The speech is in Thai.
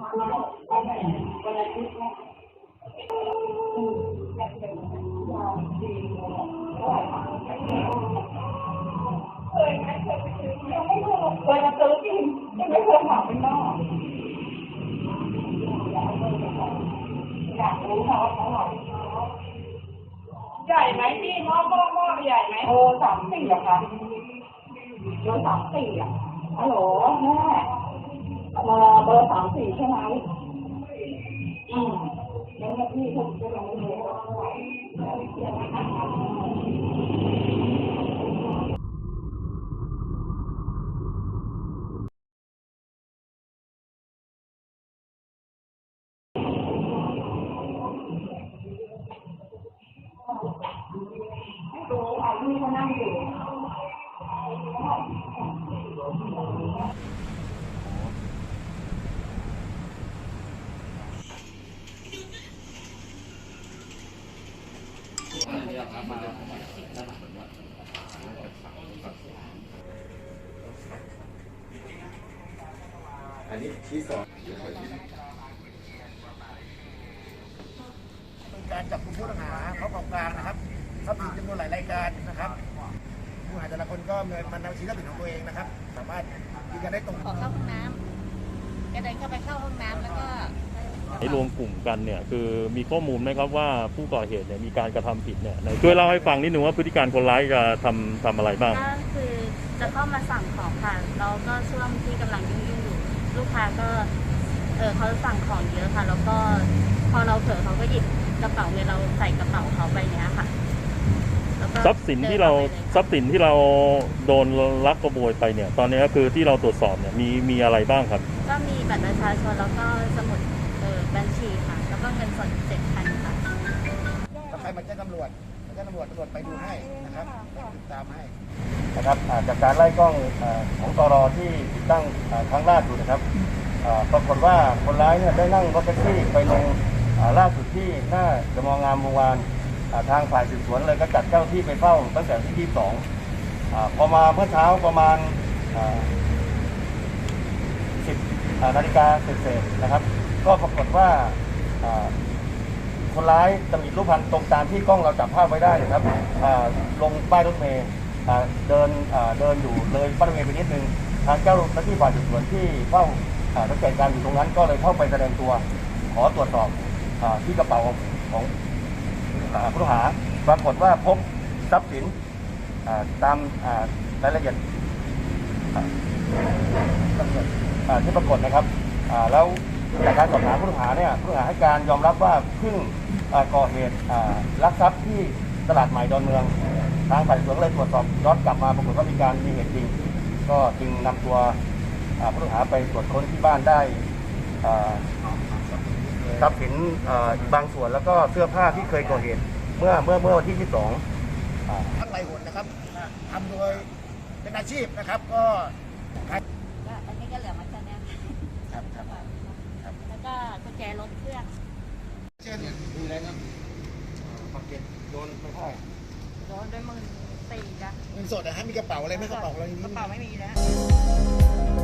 วันละตัวจริงไม่เคยถามเป็นนอกอยากรู้ค่ะาเขาหล่อใหญ่ไหมพี่หม้อหม้อหม้อใหญ่ไหมโอ้สามสี่อะค่ะโอนสามสี่อะฮัลโหลแม่เออ สี่ใช่ไหมอืมแล้วพี่ผมจะลองดูดูเอาพี่เขานั่งอยู่ อันนี้ที่สองการจับกลุ่มผู้ต้องหาเขาของกลางนะครับทรัพย์สินจำนวนหลายรายการนะครับผู้หาแต่ละคนก็เงินมันนำชี้ทรัพย์สินของตัวเองนะครับ สามารถยืนยันได้ตรงขอเข้าห้องน้ำแกเดินเข้าไปเข้าห้องน้ำแล้วก็ รวมกลุ่มกันเนี่ยคือมีข้อมูลไหมครับว่าผู้ก่อเหตุเนี่ยมีการกระทำผิดเนี่ยไหนช่วยเล่าให้ฟังนิดนึงว่าพฤติการคนร้ายจะทำทำอะไรบ้างก็คือจะเข้ามาสั่งของค่ะแล้วก็ช่วงที่กำลังยุ่งๆอยู่ลูกค้าก็เออเขาสั่งของเยอะค่ะ แล้วก็พอเราเผลอเขาก็หยิบกระเป๋าเงินเราใส่กระเป๋าเขาไปเนี้ยค่ะแล้วก็ทรัพย์สินที่เราดินออกไปลยทรัพย์สินที่เราโดนลักขโมยไปเนี่ย ตอนนี้ก็คือที่เราตรวจสอบเนี่ยมีมีอะไรบ้างครับ ก็มีบัตรประชาชนแล้วก็สมุดเออ บัญชีค่ะ แล้วก็เงินสดเจ็ดพันค่ะ ถ้าใครมาแจ้งตำรวจมาแจ้งตำรวจตำรวจไปดูให้นะครับไปติดตามให้นะครับอ่าจากการไล่กล้องอ่าของตรที่ติดตั้งอ่าครั้งล่าสุดนะครับอ่าปรากฏว่าคนร้ายเนี่ยได้นั่งรถแท็กซี่ไปลงอ่าล่าสุดที่หน้าเดอะมองงามวงวานอ่าทางฝ่ายสืบสวนเลยก็จัดเจ้าที่ไปเฝ้าตั้งแต่ที่ที่สองอ่าพอมาเมื่อเช้าประมาณอ่า10อ่านาฬิกาเศษๆนะครับ ก็ปรากฏว่าคนร้ายตำหนิรูปพันธ์ตรงตามที่กล้องเราจับภาพไว้ได้นะครับลงป้ายรถเมล์เดินเดินอยู่เลยป้ายรถเมล์ไปนิดนึงทางเจ้าหน้าที่ฝ่ายสืบสวนที่เฝ้าสังเกตการอยู่ตรงนั้นก็เลยเข้าไปแสดงตัว ขอตรวจสอบอที่กระเป๋าของผู้ต้องหาปรากฏว่าพบทรัพย์สินตามรายละเอียดที่ปรากฏนะครับแล้ว จากการสอบถามผู้ต้องหาเนี่ยผู้ต้องหาให้การยอมรับว่าเพิ่งอ่าก่อเหตุอ่าลักทรัพย์ที่ตลาดใหม่ดอนเมือง ทางฝ่ายสืบสวนก็เลยตรวจสอบย้อนกลับมาปรากฏว่ามีการมีเหตุจริง ก็จึงนำตัวอ่าผู้ต้องหาไปตรวจค้นที่บ้านได้อ่าทรัพย์สินอ่าบางส่วนแล้วก็เสื้อผ้าที่เคยก่อเหตุ เมื่อเมื่อเมื่อวันที่ที่สองทั้งไรหนนะครับทำโดยเป็นอาชีพนะครับก็ ก็อันนี้ก็เหลือมาแค่เนี้ย ครับครับ แล้วก็กุญ แจรถเครื่องเช่นมีอะไรครับปักเก็ตโดนไปเท่าไหร่โดนด้วยหมือสี่จ้ะเงินสดนะฮะมีกระเป๋าอะไรไหมกระเป๋าอะไรนี้กระเป๋าไม่มีแล้ว